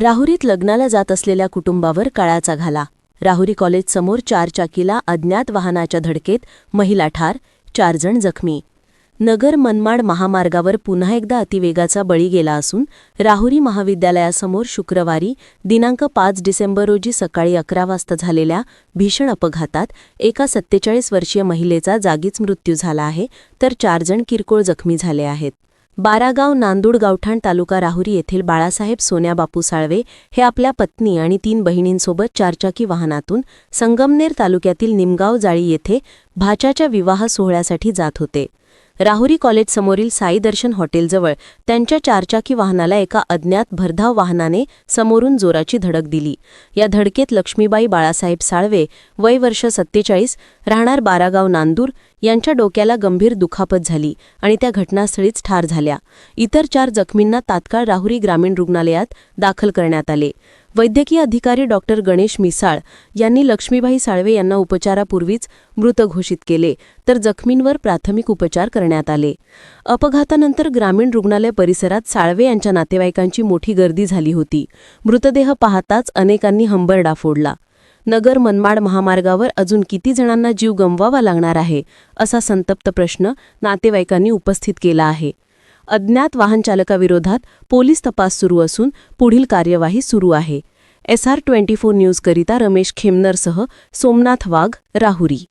राहुरीत लग्नाला जात असलेल्या कुटुंबावर काळाचा घाला. राहुरी कॉलेजसमोर चारचाकीला अज्ञात वाहनाच्या धडकेत महिला ठार चारजण जखमी. नगर मनमाड महामार्गावर पुन्हा एकदा अतिवेगाचा बळी गेला असून राहुरी महाविद्यालयासमोर शुक्रवारी दिनांक पाच डिसेंबर रोजी सकाळी अकरा वाजता झालेल्या भीषण अपघातात एका सत्तेचाळीस वर्षीय महिलेचा जागीच मृत्यू झाला आहे तर चार जण किरकोळ जखमी झाले आहेत. बारागाव नांदूड गावठाण तालुका राहुरी येथील बाळासाहेब सोन्या बापू साळवे हे आपल्या पत्नी आणि तीन बहिणींसोबत चारचाकी वाहनातून संगमनेर तालुक्यातील निमगाव जाळी येथे भाच्याच्या विवाह सोहळ्यासाठी जात होते. राहुरी कॉलेज समोरील साई दर्शन हॉटेलजवळ त्यांच्या चारचाकी वाहनाला एका अज्ञात भरधाव वाहनाने समोरून जोराची धडक दिली. या धडकेत लक्ष्मीबाई बाळासाहेब साळवे वय वर्ष सत्तेचाळीस राहणार बारागाव नांदूर यांच्या डोक्याला गंभीर दुखापत झाली आणि त्या घटनास्थळीच ठार झाल्या. इतर चार जखमींना तात्काळ राहुरी ग्रामीण रुग्णालयात दाखल करण्यात आले. वैद्यकीय अधिकारी डॉक्टर गणेश मिसाळ यांनी लक्ष्मीबाई साळवे यांना उपचारापूर्वीच मृत घोषित केले तर जखमींवर प्राथमिक उपचार करण्यात आले. अपघातानंतर ग्रामीण रुग्णालय परिसरात साळवे यांच्या नातेवाईकांची मोठी गर्दी झाली होती. मृतदेह पाहताच अनेकांनी हंबरडा फोडला. नगर मनमाड महामार्गावर अजून किती जणांना जीव गमवावा लागणार आहे असा संतप्त प्रश्न नातेवाईकांनी उपस्थित केला आहे. अज्ञात वाहनचालकाविरोधात पोलीस तपास सुरू असून पुढील कार्यवाही सुरू आहे. एस आर ट्वेंटी फोर न्यूजकरिता रमेश खेमनरसह सोमनाथ वाघ राहुरी.